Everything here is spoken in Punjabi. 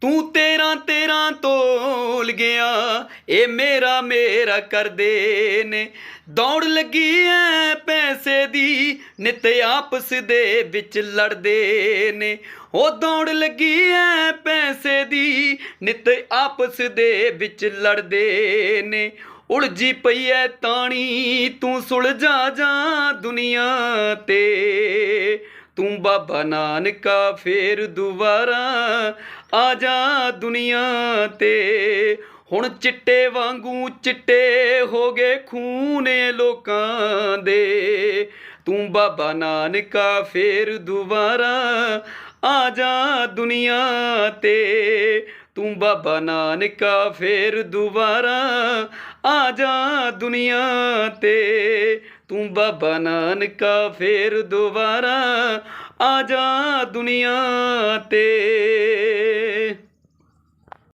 ਤੂੰ ਤੇਰਾ ਤੇਰਾ ਤੋਲ ਗਿਆ, ਇਹ ਮੇਰਾ ਮੇਰਾ ਕਰਦੇ ਨੇ। ਦੌੜ ਲੱਗੀ ਐ ਪੈਸੇ ਦੀ, ਨਿਤ ਆਪਸ ਦੇ ਵਿੱਚ ਲੜਦੇ ਨੇ। ਉਹ ਦੌੜ ਲੱਗੀ ਐ ਪੈਸੇ ਦੀ, ਨਿਤ ਆਪਸ ਦੇ ਵਿੱਚ ਲੜਦੇ ਨੇ। ਉਲਝੀ ਪਈ ਐ ਤਾਣੀ, ਤੂੰ ਸੁਲਝਾ ਜਾ ਦੁਨੀਆ ਤੇ। ਤੂੰ ਬਾਬਾ ਨਾਨਕਾ ਫੇਰ ਦੁਬਾਰਾ ਆ ਜਾ ਦੁਨੀਆ ਤੇ। ਹੁਣ ਚਿੱਟੇ ਵਾਂਗੂ ਚਿੱਟੇ ਹੋ ਗਏ ਖੂਨੇ ਲੋਕਾਂ ਦੇ। ਤੂੰ ਬਾਬਾ ਨਾਨਕਾ ਫੇਰ ਦੁਬਾਰਾ ਆ ਜਾ ਦੁਨੀਆ ਤੇ। ਤੂੰ ਬਾਬਾ ਨਾਨਕਾ ਫੇਰ ਦੁਬਾਰਾ ਆ ਜਾ ਦੁਨੀਆ ਤੇ। ਤੂੰ ਬਾਬਾ ਨਾਨਕਾ ਫੇਰ ਦੁਬਾਰਾ ਆ ਜਾ ਦੁਨੀਆ ਤੇ।